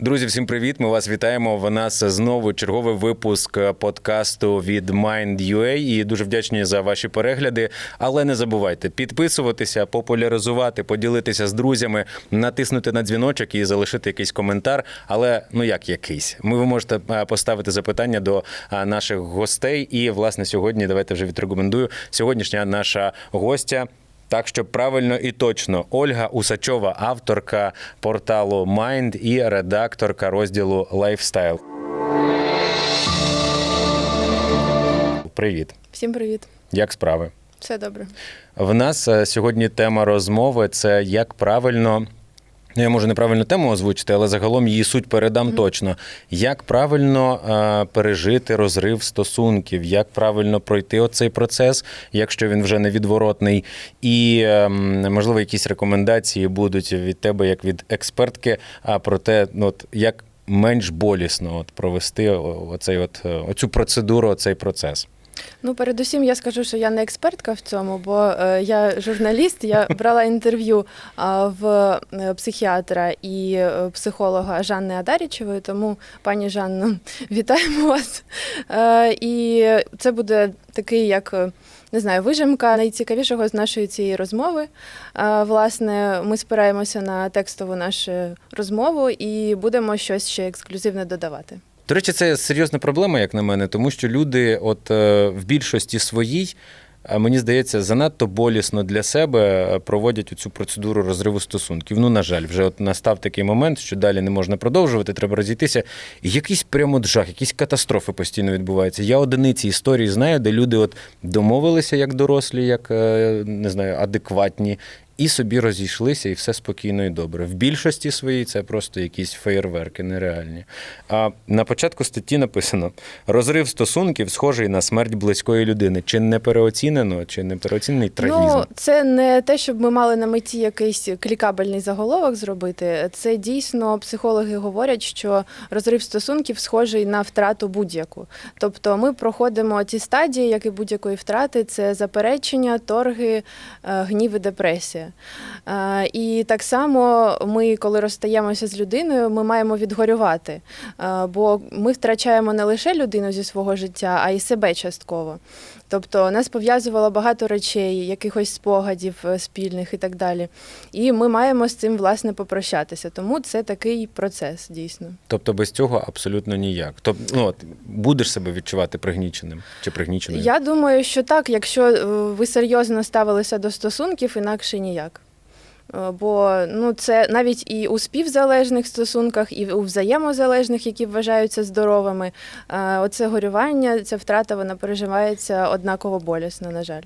Друзі, всім привіт! Ми вас вітаємо. В нас знову черговий випуск подкасту від Mind.ua і дуже вдячні за ваші перегляди. Але не забувайте підписуватися, популяризувати, поділитися з друзями, натиснути на дзвіночок і залишити якийсь коментар. Але ну як якийсь, ми ви можете е, поставити запитання до е, наших гостей. І власне сьогодні давайте вже відрекомендую. Сьогоднішня наша гостя. Так, що правильно і точно, Ольга Усачова, авторка порталу Mind і редакторка розділу Lifestyle. Привіт, Всім привіт, як справи? все добре. В нас е, сьогодні тема розмови це як правильно. Ну, я можу неправильну тему озвучити, але загалом її суть передам точно. Як правильно е, пережити розрив стосунків, як правильно пройти оцей процес, якщо він вже невідворотний, і е, можливо якісь рекомендації будуть від тебе, як від експертки, а про те, ну, от, як менш болісно от, провести оцей от, е, оцю процедуру, оцей процес. Ну, передусім, я скажу, що я не експертка в цьому, бо е, я журналіст, я брала інтерв'ю в е, психіатра і е, психолога Жанни Адарічевої, тому, пані Жанно, вітаємо вас. І це буде такий, як. Не знаю, вижимка найцікавішого з нашої цієї розмови. Власне, ми спираємося на текстову нашу розмову і будемо щось ще ексклюзивне додавати. До речі, це серйозна проблема, як на мене, тому що люди, от е, в більшості своїй, е, мені здається, занадто болісно для себе е, проводять цю процедуру розриву стосунків. Ну, на жаль, вже от настав такий момент, що далі не можна продовжувати, треба розійтися. І якийсь прямо жах, якісь катастрофи постійно відбуваються. Я одиниці історії знаю, де люди от домовилися як дорослі, як не знаю, адекватні. І собі розійшлися, і все спокійно і добре. В більшості своїй це просто якісь феєрверки нереальні. А на початку статті написано: розрив стосунків схожий на смерть близької людини. Чи не переоцінено, чи не переоцінений трагізм? Ну, це не те, щоб ми мали на меті якийсь клікабельний заголовок зробити. Це дійсно психологи говорять, що розрив стосунків схожий на втрату будь-яку. Тобто ми проходимо ті стадії, як і будь-якої втрати, це заперечення, торги, е, гнів і депресія. Е, І так само ми, коли розстаємося з людиною, ми маємо відгорювати, Е, бо ми втрачаємо не лише людину зі свого життя, а й себе частково. Тобто нас пов'язувало багато речей, якихось спогадів е, спільних і так далі. І ми маємо з цим власне попрощатися. Тому це такий процес дійсно. Тобто без цього абсолютно ніяк. Тобто, ну, от, будеш себе відчувати пригніченим чи пригніченою? Я думаю, що так, якщо ви серйозно ставилися до стосунків, інакше ніяк. Е, Бо ну, це навіть і у співзалежних стосунках, і у взаємозалежних, які вважаються здоровими, е, оце горювання, ця втрата, вона переживається однаково болісно, на жаль.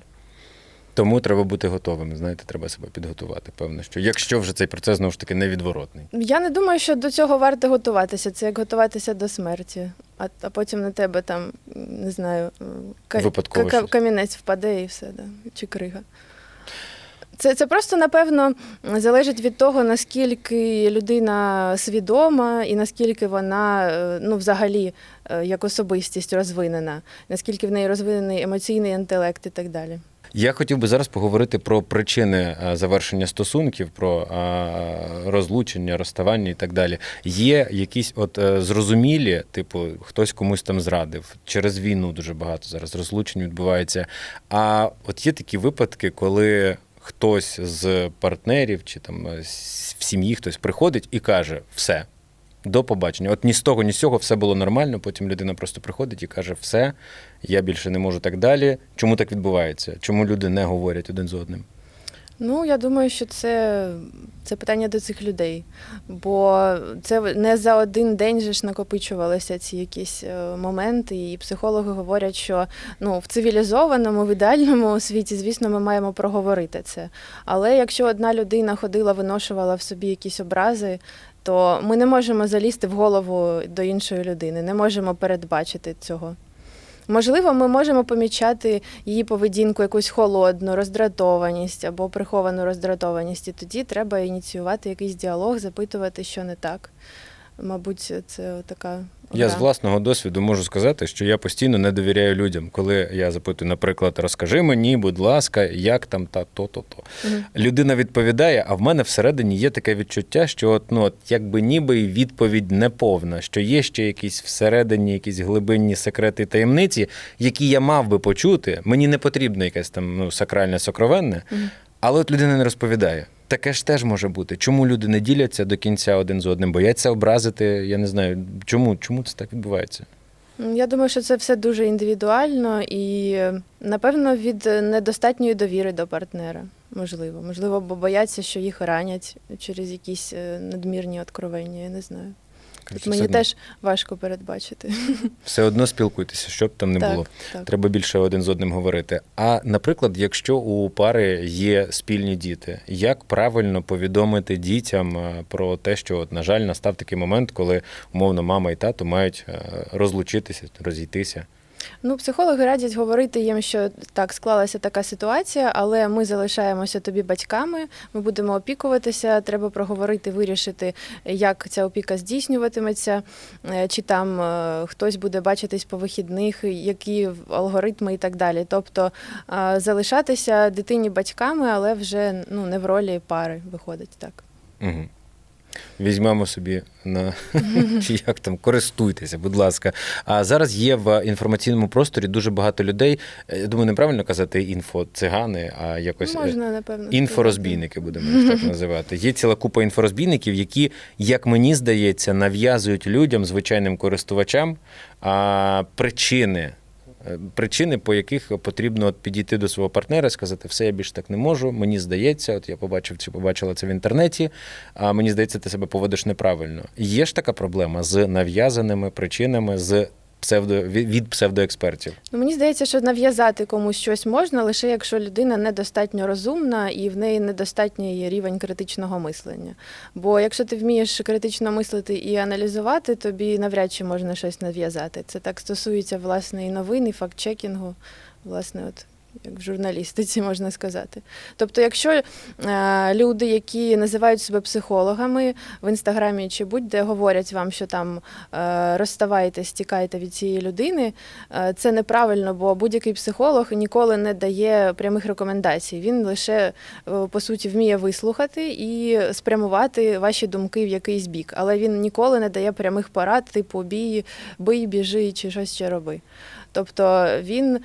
Тому треба бути готовим. Знаєте, треба себе підготувати. Певно, що якщо вже цей процес знову ж таки невідворотний. Я не думаю, що до цього варто готуватися. Це як готуватися до смерті. А, а потім на тебе там, не знаю, камінець впаде і все, да, чи крига. Це, це просто, напевно, залежить від того, наскільки людина свідома і наскільки вона е, ну, взагалі е, як особистість розвинена, наскільки в неї розвинений емоційний інтелект і так далі. Я хотів би зараз поговорити про причини е, завершення стосунків, про розлучення, розставання і так далі. Є якісь от зрозумілі, типу, хтось комусь там зрадив. Через війну дуже багато зараз розлучень відбувається. А от є такі випадки, коли хтось з партнерів чи там е, в сім'ї хтось приходить і каже: все. До побачення. От ні з того, ні з цього все було нормально. Потім людина просто приходить і каже: все, я більше не можу так далі. Чому так відбувається? Чому люди не говорять один з одним? Ну, я думаю, що це, це питання до цих людей. Бо це не за один день же ж накопичувалися ці якісь е, моменти, і психологи говорять, що ну, в цивілізованому, в ідеальному світі, звісно, ми маємо проговорити це. Але якщо одна людина ходила, виношувала в собі якісь образи, то ми не можемо залізти в голову до іншої людини, не можемо передбачити цього. Можливо, ми можемо помічати її поведінку, якусь холодну, роздратованість або приховану роздратованість. І тоді треба ініціювати якийсь діалог, запитувати, що не так. мабуть, це така. Я з власного досвіду можу сказати, що я постійно не довіряю людям, коли я запитую, наприклад, розкажи мені, будь ласка, як там та то, то. Мгм. Людина відповідає, а в мене всередині є таке відчуття, що от, ну, от, якби ніби відповідь неповна, що є ще якісь всередині, якісь глибинні секрети і таємниці, які я мав би почути. Мені не потрібно якесь там ну, сакральне, сокровенне, Мгм. але от людина не розповідає. Таке ж теж може бути. Чому люди не діляться до кінця один з одним, бояться образити? Я не знаю, чому, чому це так відбувається? Я думаю, що це все дуже індивідуально і, напевно, від недостатньої довіри до партнера. Можливо. Можливо, бо бояться, що їх ранять через якісь е, надмірні откровення, я не знаю. Коротше, Мені одно, теж важко передбачити. все одно спілкуйтеся, що б там не так, було. так. Треба більше один з одним говорити. А наприклад, якщо у пари є спільні діти, як правильно повідомити дітям е, про те, що, от, на жаль, настав такий момент, коли умовно мама і тато мають е, розлучитися, розійтися? Ну, психологи радять говорити їм, що так склалася така ситуація, але ми залишаємося тобі батьками, ми будемо опікуватися. Треба проговорити, вирішити, як ця опіка здійснюватиметься, е, чи там е, хтось буде бачитись по вихідних, які алгоритми і так далі. Тобто е, залишатися дитині батьками, але вже ну не в ролі пари виходить так. Угу. Візьмемо собі на чи як там користуйтеся, будь ласка. А зараз є в інформаційному просторі дуже багато людей. е, Я думаю, неправильно казати інфоцигани, а якось е, Можна напевно інфорозбійники, будемо їх так називати. Є ціла купа інфорозбійників, які, як мені здається, нав'язують людям, звичайним користувачам, а, причини. Е, Причини, по яких потрібно от підійти до свого партнера, сказати, все, я більше так не можу. Мені здається, от я побачив чи побачила це в інтернеті. А мені здається, ти себе поводиш неправильно. Є ж така проблема з нав'язаними причинами, з псевдо від псевдоекспертів. Ну, мені здається, що нав'язати комусь щось можна лише якщо людина недостатньо розумна і в неї недостатній рівень критичного мислення. Бо якщо ти вмієш критично мислити і аналізувати, тобі навряд чи можна щось нав'язати. Це так стосується власне і новин, і факт-чекінгу, власне, от. Як в журналістиці можна сказати. Тобто, якщо е, люди, які називають себе психологами в інстаграмі чи будь-де говорять вам, що там е, розставайтесь, тікайте від цієї людини, е, це неправильно, бо будь-який психолог ніколи не дає прямих рекомендацій. Він лише по суті вміє вислухати і спрямувати ваші думки в якийсь бік, але він ніколи не дає прямих порад, типу бій, бий, біжи чи щось ще роби. Тобто він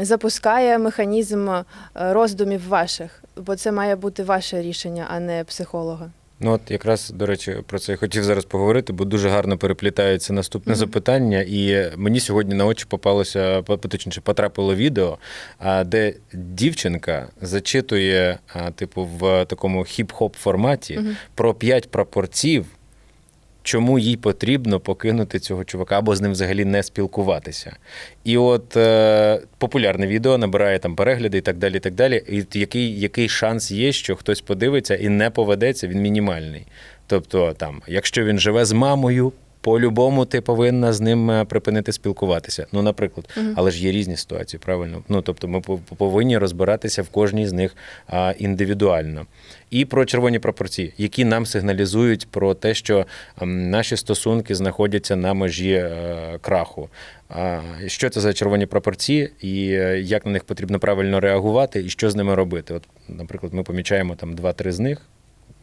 запускає механізм е, роздумів ваших, бо це має бути ваше рішення, а не психолога. Ну от якраз до речі, про це я хотів зараз поговорити, бо дуже гарно переплітається наступне Мгм. запитання. І мені сьогодні на очі попалося, по- точніше, потрапило відео, де дівчинка зачитує, типу, в такому хіп-хоп форматі Мгм. про п'ять прапорців. Чому їй потрібно покинути цього чувака або з ним взагалі не спілкуватися? І от е, популярне відео набирає там перегляди і так далі. І так далі. І який, який шанс є, що хтось подивиться і не поведеться, він мінімальний. Тобто, там, якщо він живе з мамою, по-любому ти повинна з ним е, припинити спілкуватися. Ну, наприклад, Мгм. але ж є різні ситуації, правильно? Ну тобто, ми пов- повинні розбиратися в кожній з них індивідуально. І про червоні прапорці, які нам сигналізують про те, що наші стосунки знаходяться на межі е, краху. Що це за червоні прапорці, і е, як на них потрібно правильно реагувати, і що з ними робити? От, наприклад, ми помічаємо там два-три з них.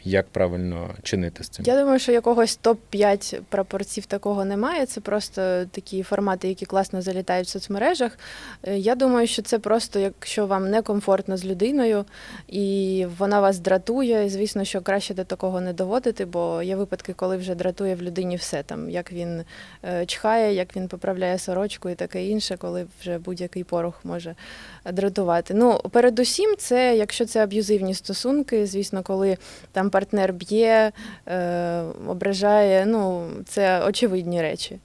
Як правильно чинити з цим? Я думаю, що якогось топ-5 прапорців такого немає. Це просто такі формати, які класно залітають в соцмережах. Е, Я думаю, що це просто, якщо вам некомфортно з людиною і вона вас дратує. Звісно, що краще до такого не доводити, бо є випадки, коли вже дратує в людині все там, як він е, чхає, як він поправляє сорочку і таке інше, коли вже будь-який порох може дратувати. Ну, передусім, це якщо це аб'юзивні стосунки, звісно, коли там партнер б'є, е, ображає, ну це очевидні речі.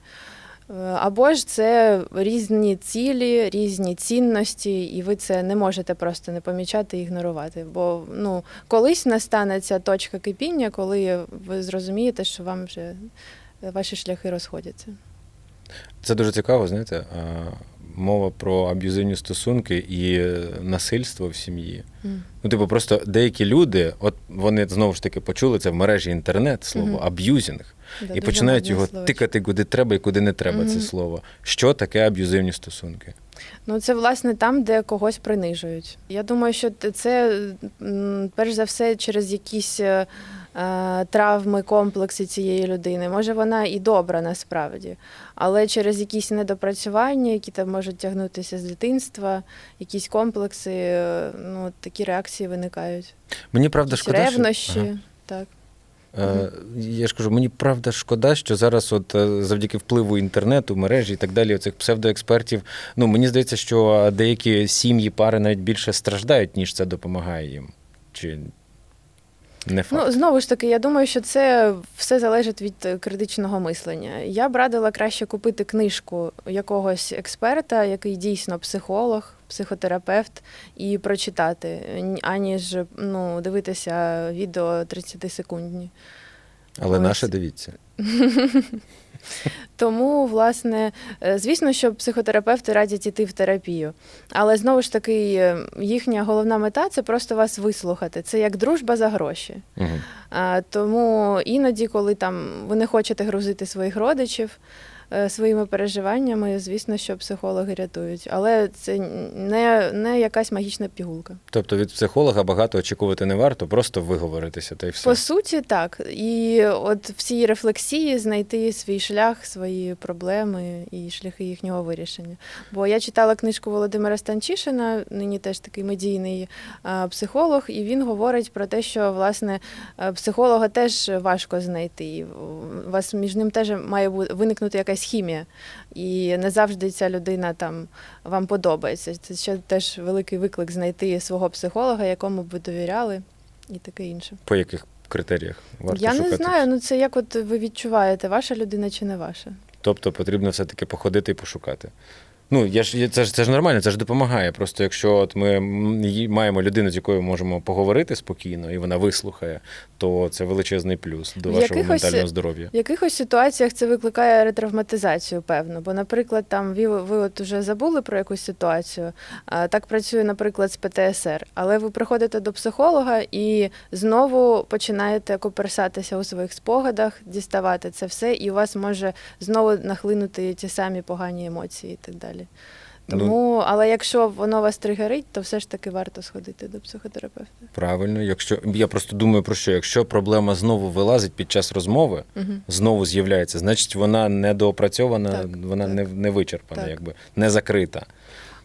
Е, Або ж це різні цілі, різні цінності, і ви це не можете просто не помічати і ігнорувати. Бо ну, колись настане ця точка кипіння, коли ви зрозумієте, що вам вже ваші шляхи розходяться. Це дуже цікаво, знаєте. Мова про аб'юзивні стосунки і е, насильство в сім'ї. М. Ну, типу, просто деякі люди, от вони знову ж таки почули це в мережі інтернет, слово Мгм. аб'юзінг. Да, і починають його слово. тикати куди треба і куди не треба це слово. Що таке аб'юзивні стосунки? Ну, це власне там, де когось принижують. Я думаю, що це перш за все через якісь е, травми, комплекси цієї людини. Може, вона і добра насправді, але через якісь недопрацювання, які там можуть тягнутися з дитинства, якісь комплекси, е, ну такі реакції виникають. Мені правда Якісь шкода. що- ревнощі. Ага. Так. Е, Я ж кажу, мені правда шкода, що зараз, от е, завдяки впливу інтернету, мережі і так далі, цих псевдоекспертів, ну мені здається, що деякі сім'ї, пари навіть більше страждають, ніж це допомагає їм. Чи не факт? Ну, знову ж таки, я думаю, що це все залежить від е, критичного мислення. Я б радила краще купити книжку якогось експерта, який дійсно психолог, психотерапевт, і прочитати, аніж ну, дивитися відео 30 секундні. Але ось. наше дивіться. Тому, власне, е, звісно, що психотерапевти радять іти в терапію. Але знову ж таки, е, їхня головна мета це просто вас вислухати. Це як дружба за гроші. Угу. Тому іноді, коли там ви не хочете грузити своїх родичів своїми переживаннями, звісно, що психологи рятують. Але це не, не якась магічна пігулка. Тобто від психолога багато очікувати не варто, просто виговоритися та й все. По суті, так. І от в цій рефлексії знайти свій шлях, свої проблеми і шляхи їхнього вирішення. Бо я читала книжку Володимира Станчишина, нині теж такий медійний психолог, і він говорить про те, що власне е, психолога теж важко знайти. І У вас між ним теж має виникнути якась хімія. І не завжди ця людина там вам подобається. Це ще теж великий виклик знайти свого психолога, якому ви довіряли, і таке інше. По яких критеріях варто Я шукати? не знаю, ну це як от ви відчуваєте, ваша людина чи не ваша. Тобто потрібно все-таки походити і пошукати. Ну, я ж, це, ж, це ж нормально, це ж допомагає. Просто якщо от ми маємо людину, з якою можемо поговорити спокійно, і вона вислухає, то це величезний плюс до В вашого якихось- ментального здоров'я. В якихось ситуаціях це викликає ретравматизацію, певно. Бо, наприклад, там ви, ви от уже забули про якусь ситуацію. а, Так працює, наприклад, з ПТСР. Але ви приходите до психолога і знову починаєте коперсатися у своїх спогадах, діставати це все, і у вас може знову нахлинути ті самі погані емоції і так далі. Ну- Тому, але якщо воно вас тригерить, то все ж таки варто сходити до психотерапевта. Правильно, якщо я просто думаю про що, якщо проблема знову вилазить під час розмови, Угу. знову з'являється, значить вона недоопрацьована, Так, вона так. не, не вичерпана, Так. якби не закрита.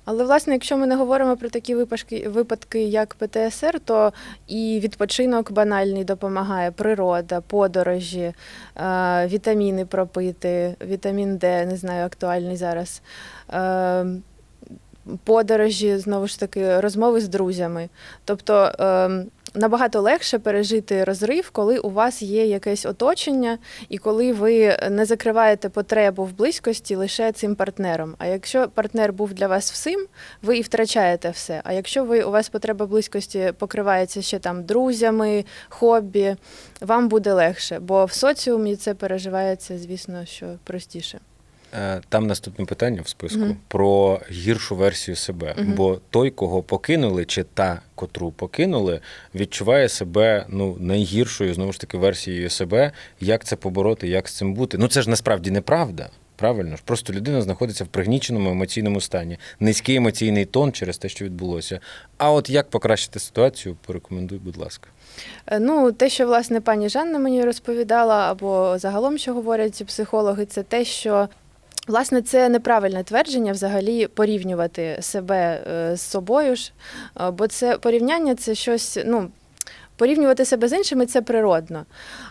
Але власне, якщо ми не говоримо про такі випадки, випадки, як ПТСР, то і відпочинок банальний допомагає, природа, подорожі, е, вітаміни пропити, вітамін Д, не знаю, актуальний зараз. Е, Подорожі, знову ж таки, розмови з друзями. Тобто е, набагато легше пережити розрив, коли у вас є якесь оточення, і коли ви не закриваєте потребу в близькості лише цим партнером. А якщо партнер був для вас всім, ви і втрачаєте все. А якщо ви у вас потреба близькості покривається ще там друзями, хобі, вам буде легше, бо в соціумі це переживається, звісно, що простіше. Е, Там наступне питання в списку Мгм. про гіршу версію себе. Мгм. Бо той, кого покинули, чи та, котру покинули, відчуває себе ну найгіршою знову ж таки версією себе. Як це побороти, як з цим бути? Ну це ж насправді неправда. Правильно ж, просто людина знаходиться в пригніченому емоційному стані, низький емоційний тон через те, що відбулося. А от як покращити ситуацію, порекомендуй, будь ласка. Е, Ну, те, що власне пані Жанна мені розповідала, або загалом, що говорять психологи, це те, що власне це неправильне твердження взагалі порівнювати себе е, з собою ж, е, бо це порівняння це щось, ну. Порівнювати себе з іншими це природно,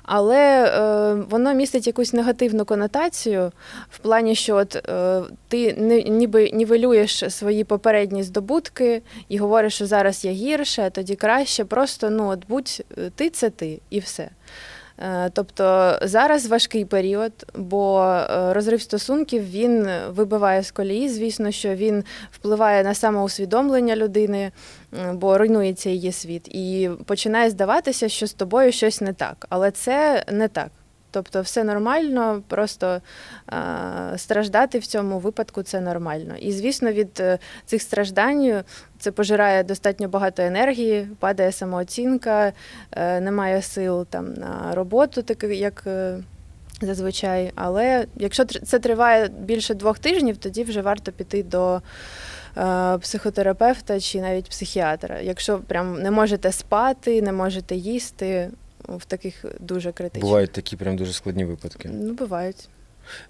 але е, воно містить якусь негативну конотацію в плані, що от, е, ти ни- ніби нівелюєш свої попередні здобутки і говориш, що зараз я гірше, а тоді краще. Просто ну от будь е, ти це ти і все. Е, Тобто зараз важкий період, бо е, розрив стосунків він вибиває з колії. Звісно, що він впливає на самоусвідомлення людини, бо руйнується її світ, і починає здаватися, що з тобою щось не так. Але це не так. Тобто все нормально, просто е, страждати в цьому випадку це нормально. І звісно, від е, цих страждань це пожирає достатньо багато енергії, падає самооцінка, е, немає сил там на роботу, так як е, зазвичай. Але якщо це триває більше двох тижнів, тоді вже варто піти до е, психотерапевта чи навіть психіатра. Якщо прям не можете спати, не можете їсти, в таких дуже критичних. Бувають такі прям дуже складні випадки. Ну, бувають.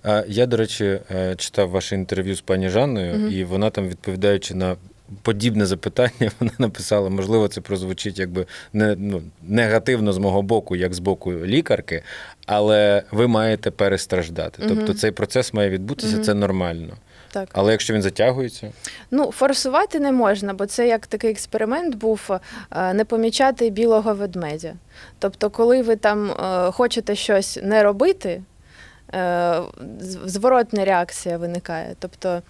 А, Я, до речі, е, читав ваше інтерв'ю з пані Жанною, Мгм. і вона там, відповідаючи на подібне запитання, вона написала: можливо, це прозвучить якби не, ну, негативно з мого боку, як з боку лікарки, але ви маєте перестраждати. Мгм. Тобто цей процес має відбутися, Мгм. це нормально. Так. Але якщо він затягується, Ну, форсувати не можна, бо це як такий експеримент був е, не помічати білого ведмедя. Тобто, коли ви там е, хочете щось не робити, е, зворотна реакція виникає. Тобто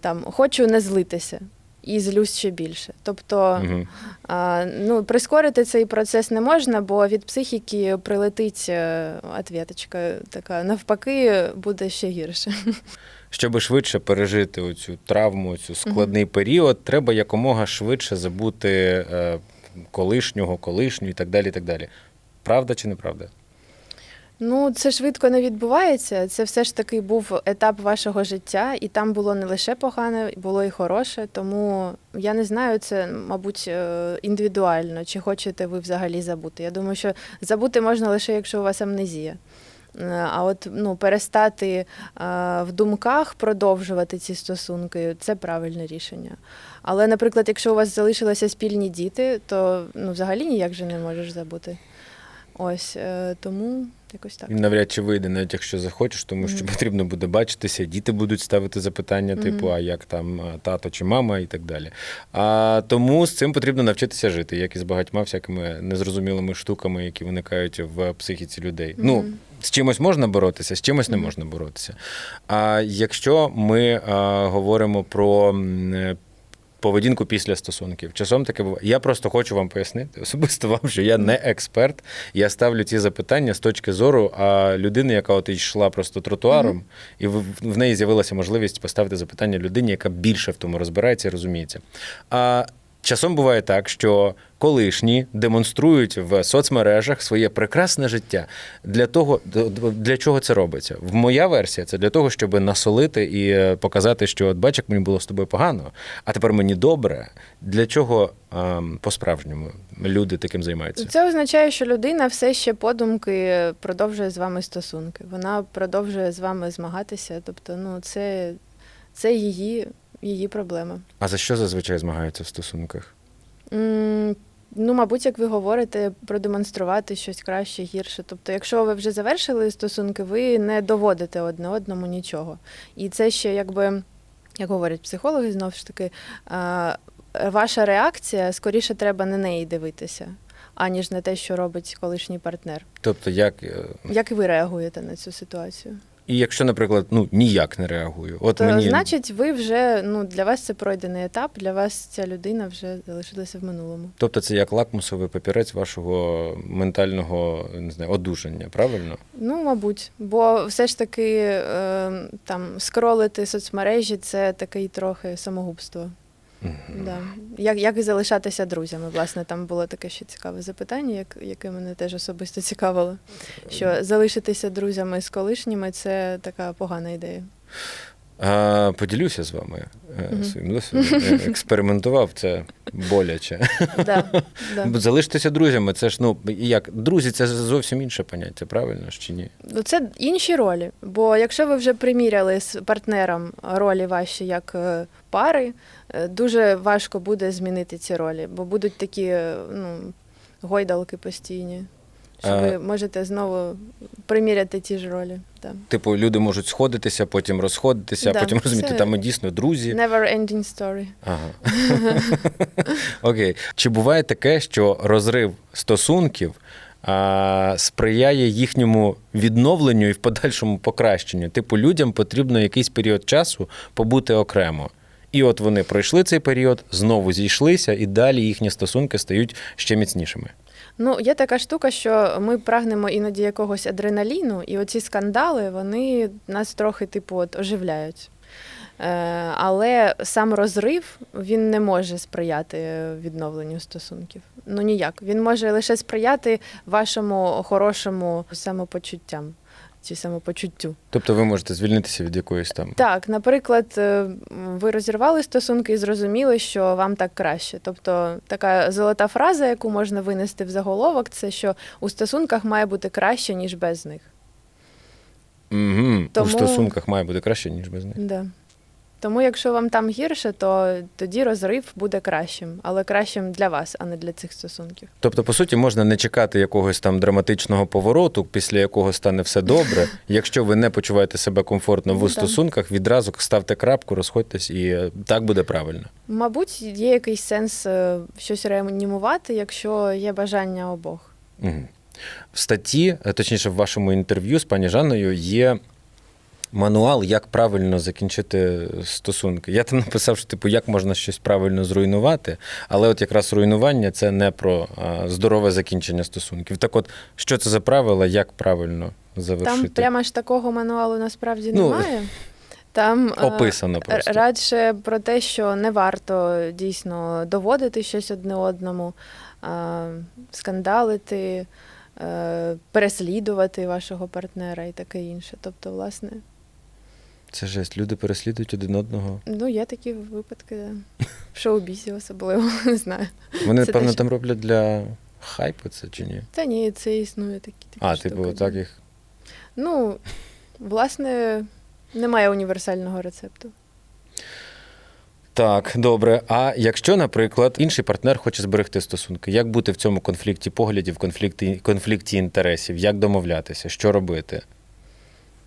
там хочу не злитися. І злюсь ще більше. Тобто, а, ну, прискорити цей процес не можна, бо від психіки прилетить ответочка така, навпаки, буде ще гірше. щоб швидше пережити оцю травму, цю складний період, треба якомога швидше забути е, колишнього, колишню і так далі. і так далі. Правда чи неправда? Ну, це швидко не відбувається. Це все ж таки був етап вашого життя, і там було не лише погане, було і хороше. Тому я не знаю, це, мабуть, е, індивідуально, чи хочете ви взагалі забути. Я думаю, що забути можна лише, якщо у вас амнезія. Е, А от ну, перестати е, в думках продовжувати ці стосунки це правильне рішення. Але, наприклад, якщо у вас залишилися спільні діти, то ну, взагалі ніяк же не можеш забути. Ось е, тому якось так. Він навряд чи вийде, навіть якщо захочеш, тому що Мгм. потрібно буде бачитися, діти будуть ставити запитання, типу, Мгм. а як там тато чи мама, і так далі. А тому з цим потрібно навчитися жити, як і з багатьма всякими незрозумілими штуками, які виникають в психіці людей. Ну, Мгм. З чимось можна боротися, з чимось не можна боротися. А якщо ми а, говоримо про. е, Поведінку після стосунків. Часом таке буває. Я просто хочу вам пояснити, особисто вам, що я не експерт. Я ставлю ці запитання з точки зору а, людини, яка от йшла просто тротуаром, і в, в неї з'явилася можливість поставити запитання людині, яка більше в тому розбирається і розуміється. А часом буває так, що колишні демонструють в соцмережах своє прекрасне життя. Для того, для чого це робиться? В моя версія це для того, щоб насолити і е, показати, що от бач, як мені було з тобою погано, а тепер мені добре. Для чого ем, по-справжньому люди таким займаються? Це означає, що людина все ще подумки продовжує з вами стосунки. Вона продовжує з вами змагатися. Тобто, ну це, це її, її проблема. А за що зазвичай змагаються в стосунках? М, Ну, мабуть, як ви говорите, продемонструвати щось краще, гірше. Тобто, якщо ви вже завершили стосунки, ви не доводите одне одному нічого. І це ще якби, як говорять психологи, знову ж таки, а, ваша реакція скоріше треба на неї дивитися, аніж на те, що робить колишній партнер. Тобто, як е, Як ви реагуєте на цю ситуацію? І якщо, наприклад, ну ніяк не реагую, от То мені значить, ви вже ну для вас це пройдений етап, для вас ця людина вже залишилася в минулому. Тобто це як лакмусовий папірець вашого ментального не знаю, одужання, правильно? Ну, мабуть, бо все ж таки е, там скролити соцмережі це такий трохи самогубство. Мгм. Да. Як, як залишатися друзями? Власне, там було таке ще цікаве запитання, як, яке мене теж особисто цікавило. Що залишитися друзями з колишніми це така погана ідея. А, поділюся з вами Мгм. своїм досвідом. Я експериментував це боляче. Да, да. Бо Залишитися друзями, це ж ну як друзі, це зовсім інше поняття, правильно ж чи ні? Ну, це інші ролі. Бо якщо ви вже приміряли з партнером ролі ваші як е, пари, е, дуже важко буде змінити ці ролі, бо будуть такі ну, гойдалки постійні. Що ви можете знову приміряти ті ж ролі. Да. Типу, люди можуть сходитися, потім розходитися, Да, потім розуміти, там ми дійсно друзі. Never ending story. Ага. Окей. Чи буває таке, що розрив стосунків а, сприяє їхньому відновленню і в подальшому покращенню? Типу, людям потрібно якийсь період часу побути окремо. І от вони пройшли цей період, знову зійшлися, і далі їхні стосунки стають ще міцнішими. Ну, є така штука, що ми прагнемо іноді якогось адреналіну, і оці скандали вони нас трохи типу от, оживляють. Е, але сам розрив він не може сприяти відновленню стосунків. Ну ніяк. Він може лише сприяти вашому хорошому самопочуттям. Чи самопочуттю. Тобто ви можете звільнитися від якоїсь там. Так, наприклад, е, ви розірвали стосунки і зрозуміли, що вам так краще. Тобто така золота фраза, яку можна винести в заголовок, це що у стосунках має бути краще, ніж без них. Угу. Тому- У стосунках має бути краще, ніж без них. Да. Тому, якщо вам там гірше, то тоді розрив буде кращим, але кращим для вас, а не для цих стосунків. Тобто, по суті, можна не чекати якогось там драматичного повороту, після якого стане все добре. Якщо ви не почуваєте себе комфортно Ну, в так. стосунках, відразу ставте крапку, розходьтесь, і е, так буде правильно. Мабуть, є якийсь сенс е, щось реанімувати, якщо є бажання обох. Угу. В статті, е, точніше, в вашому інтерв'ю з пані Жанною є мануал, як правильно закінчити стосунки. Я там написав, що типу, як можна щось правильно зруйнувати, але от якраз руйнування це не про здорове закінчення стосунків. Так от, що це за правила, як правильно завершити? Там прямо ж такого мануалу насправді Ну, немає. Там е, Описано просто. радше про те, що не варто дійсно доводити щось одне одному, а, скандалити, е, переслідувати вашого партнера і таке інше. Тобто, власне, Це жесть. Люди переслідують один одного. ну є такі випадки да. в шоу-бізі особливо, не знаю. Вони, Це певно, там роблять для хайпу це чи ні? Та ні, це існує такі. такі А, штуки, типу, так їх. Ну, власне, немає універсального рецепту. Так, добре. А якщо, наприклад, інший партнер хоче зберегти стосунки, як бути в цьому конфлікті поглядів, конфлікті, конфлікті інтересів, як домовлятися, що робити?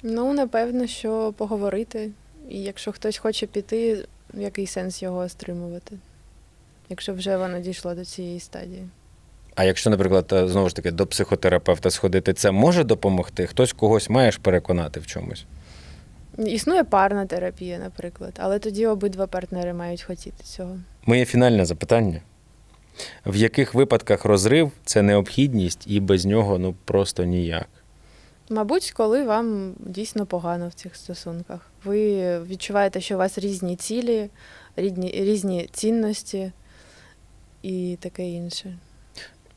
Ну, напевно, що поговорити. І якщо хтось хоче піти, який сенс його стримувати, якщо вже воно дійшло до цієї стадії. А якщо, наприклад, е, знову ж таки до психотерапевта сходити, це може допомогти? Хтось когось маєш переконати в чомусь? Існує парна терапія, наприклад, але тоді обидва партнери мають хотіти цього. Моє фінальне запитання: в яких випадках розрив це необхідність і без нього ну просто ніяк? Мабуть, коли вам дійсно погано в цих стосунках. Ви відчуваєте, що у вас різні цілі, різні, різні цінності і таке інше.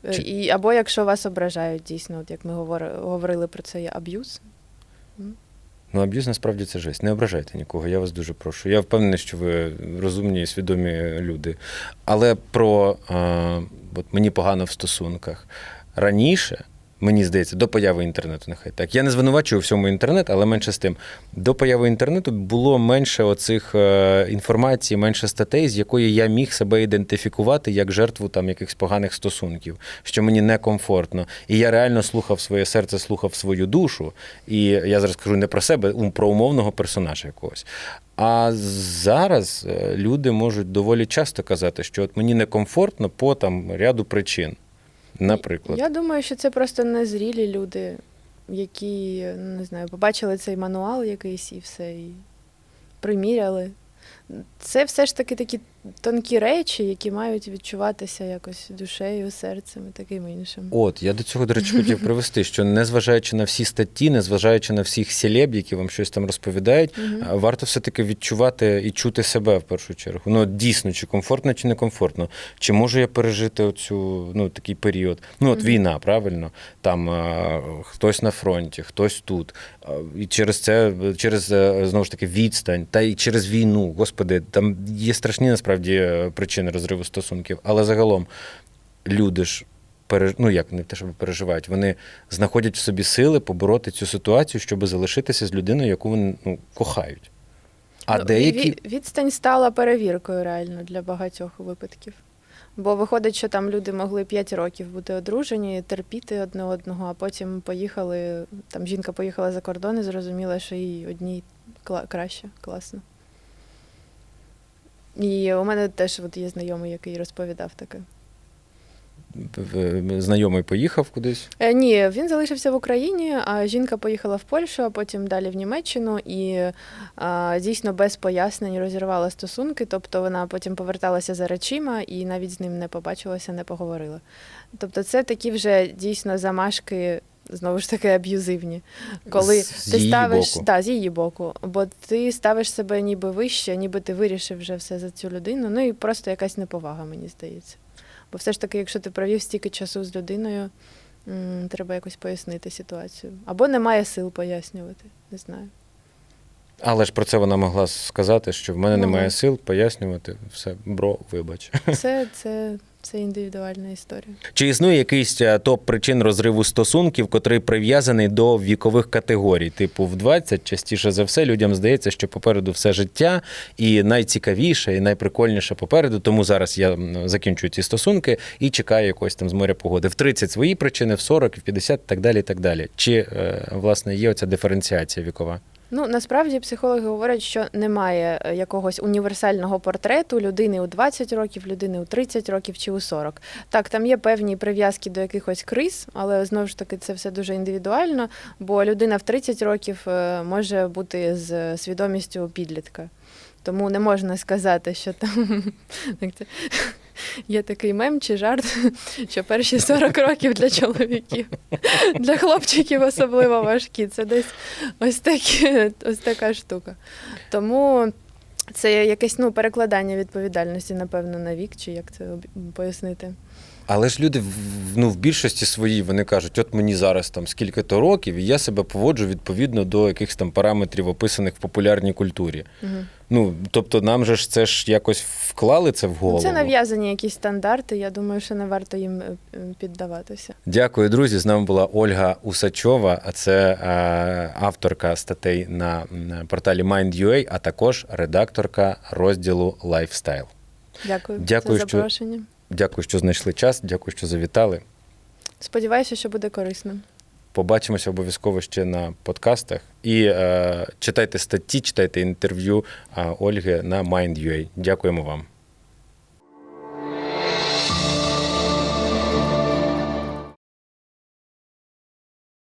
Е, Чи- І, або якщо вас ображають, дійсно, от як ми говори- говорили про цей аб'юз. Ну, аб'юз насправді це жесть. Не ображайте нікого, я вас дуже прошу. Я впевнений, що ви розумні і свідомі люди. Але про а, от мені погано в стосунках. Раніше, мені здається, до появи інтернету, нехай так. Я не звинувачую всьому інтернет, але менше з тим. До появи інтернету було менше оцих е, інформації, менше статей, з якої я міг себе ідентифікувати як жертву там якихось поганих стосунків, що мені некомфортно. І я реально слухав своє серце, слухав свою душу. І я зараз кажу не про себе, ум- про умовного персонажа якогось. А зараз е, люди можуть доволі часто казати, що от мені некомфортно по там ряду причин. Наприклад, Я думаю, що це просто незрілі люди, які, не знаю, побачили цей мануал якийсь і все, і приміряли. Це все ж таки такі тонкі речі, які мають відчуватися якось душею, серцем і таким іншим. От, я до цього, до речі, хотів привести, що незважаючи на всі статті, незважаючи на всіх селеб, які вам щось там розповідають, а, варто все-таки відчувати і чути себе в першу чергу. Ну, дійсно, чи комфортно, чи некомфортно. Чи можу я пережити оцю, ну, такий період? Ну, от Мгм. війна, правильно? Там а, хтось на фронті, хтось тут. А, І через це, через е, знову ж таки, відстань, та й через війну, господи, там є страшні насправді е, причини розриву стосунків. Але загалом люди ж переж... ну як не те, щоб переживають, вони знаходять в собі сили побороти цю ситуацію, щоб залишитися з людиною, яку вони ну, кохають. А Ну, деякі відстань стала перевіркою реально для багатьох випадків. Бо виходить, що там люди могли 5 років бути одружені, терпіти одне одного, а потім поїхали. Там жінка поїхала за кордон і зрозуміла, що їй одній краще, класно. І у мене теж от є знайомий, який розповідав таке. знайомий поїхав кудись. Е, ні, він залишився в Україні, а жінка поїхала в Польщу, а потім далі в Німеччину і а, дійсно без пояснень розірвала стосунки. Тобто вона потім поверталася за речима і навіть з ним не побачилася, не поговорила. Тобто, це такі вже дійсно замашки. Знову ж таки аб'юзивні, коли З ти її ставиш боку. Да, з її боку, бо ти ставиш себе ніби вище, ніби ти вирішив вже все за цю людину. Ну і просто якась неповага, мені здається. Бо все ж таки, якщо ти провів стільки часу з людиною, м, треба якось пояснити ситуацію. Або немає сил пояснювати. Не знаю. Але ж про це вона могла сказати, що в мене Могла. немає сил пояснювати все, бро, вибач. Це, це, це індивідуальна історія. Чи існує якийсь е, топ причин розриву стосунків, котрий прив'язаний до вікових категорій? Типу, в 20 частіше за все людям здається, що попереду все життя, і найцікавіше, і найприкольніше попереду. Тому зараз я закінчую ці стосунки і чекаю якось там з моря погоди. В 30 свої причини, в 40, в 50 і так далі. І так далі. Чи е, власне є оця диференціація вікова? Ну насправді психологи говорять, що немає е, якогось універсального портрету людини у 20 років, людини у 30 років чи у 40. Так, там є певні прив'язки до якихось криз, але знову ж таки це все дуже індивідуально, бо людина в 30 років е, може бути з свідомістю підлітка. Тому не можна сказати, що там є такий мем чи жарт, що перші 40 років для чоловіків, для хлопчиків особливо важкі. Це десь ось, такі, ось така штука. Тому це якесь ну, перекладання відповідальності, напевно, на вік, чи як це пояснити. Але ж люди ну, в більшості своїй вони кажуть, от мені зараз там скільки-то років, і я себе поводжу відповідно до якихось там параметрів, описаних в популярній культурі. Угу. Ну, тобто, нам же ж це ж якось вклали це в голову. Це нав'язані якісь стандарти. Я думаю, що не варто їм е, е, піддаватися. Дякую, друзі. З нами була Ольга Усачова, а це е, авторка статей на порталі Mind.ua, а також редакторка розділу Lifestyle. Дякую, Дякую, за що- запрошення. Дякую, що знайшли час. Дякую, що завітали. Сподіваюся, що буде корисно. Побачимося обов'язково ще на подкастах. І е, читайте статті, читайте інтерв'ю е, Ольги на Mind.ua. Дякуємо вам.